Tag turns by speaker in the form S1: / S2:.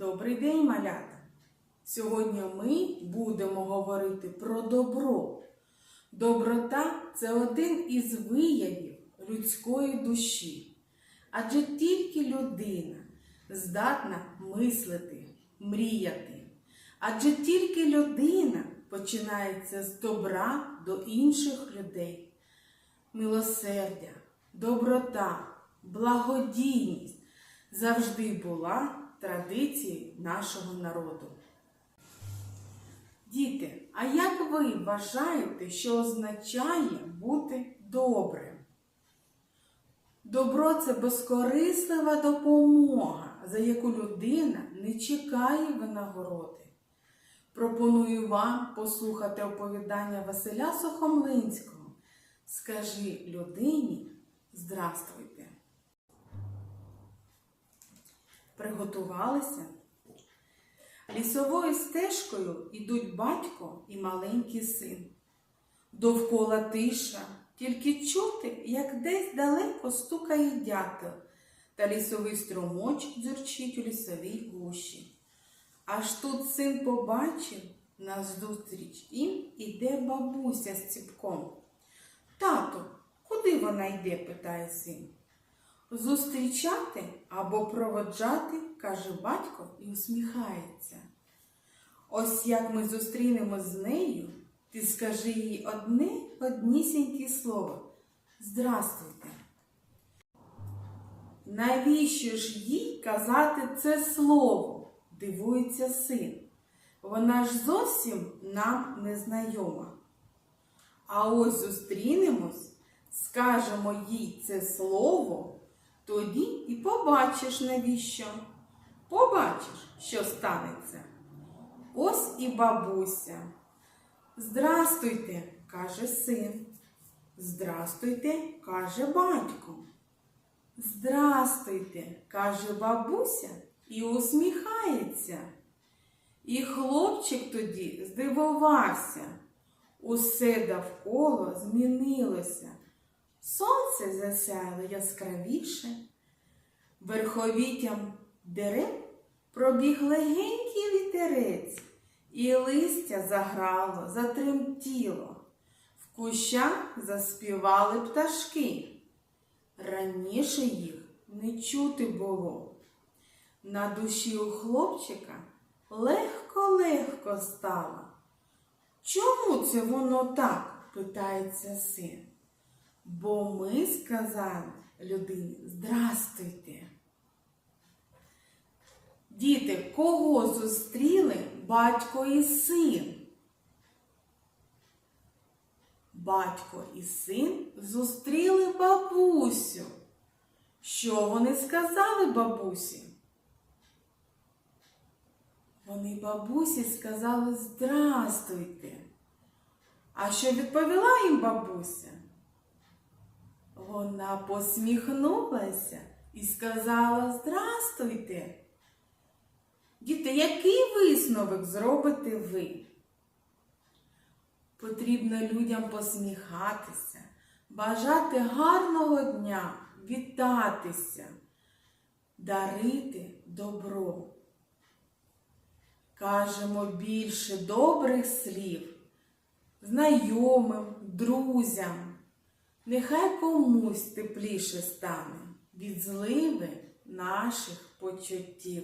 S1: Добрий день, малята! Сьогодні ми будемо говорити про добро. Доброта це один із виявів людської душі. Адже тільки людина здатна мислити, мріяти. Адже тільки людина починається з добра до інших людей. Милосердя, доброта, благодійність завжди була традицією нашого народу. Діти, а як ви вважаєте, що означає бути добрим? Добро це безкорислива допомога, за яку людина не чекає винагороди. Пропоную вам послухати оповідання Василя Сухомлинського. Скажи людині здравствуйте. Приготувалися? Лісовою стежкою ідуть батько і маленький син. Довкола тиша, тільки чути, як десь далеко стукає дятел, та лісовий струмочок дзюрчить у лісовій гущі. Аж тут син побачив, назустріч їм іде бабуся з ціпком. Тато, куди вона йде? питає син. Зустрічати або проводжати, каже батько і усміхається. Ось як ми зустрінемо з нею, ти скажи їй одне однісіньке слово. Здрастуйте. Навіщо ж їй казати це слово? дивується син. Вона ж зовсім нам не знайома. А ось зустрінемось, скажемо їй це слово, тоді і побачиш навіщо. Побачиш, що станеться. Ось і бабуся. Здрастуйте, каже син. Здрастуйте, каже батько. Здрастуйте, каже бабуся і усміхається. І хлопчик тоді здивувався. Усе довкола змінилося. Сонце засяяло яскравіше, верховіттям дерев пробіг легенький вітерець, і листя заграло, затремтіло. В кущах заспівали пташки. Раніше їх не чути було. На душі у хлопчика легко-легко стало. Чому це воно так? питається син. Бо ми сказали людині здрастуйте. Діти, кого зустріли батько і син? Батько і син зустріли бабусю. Що вони сказали бабусі? Вони бабусі сказали здрастуйте. А що відповіла їм бабуся? Вона посміхнулася і сказала Здрастуйте. Діти, який висновок зробите ви? Потрібно людям посміхатися, бажати гарного дня, вітатися, дарити добро. Кажемо більше добрих слів знайомим, друзям. Нехай комусь тепліше стане від зливи наших почуттів.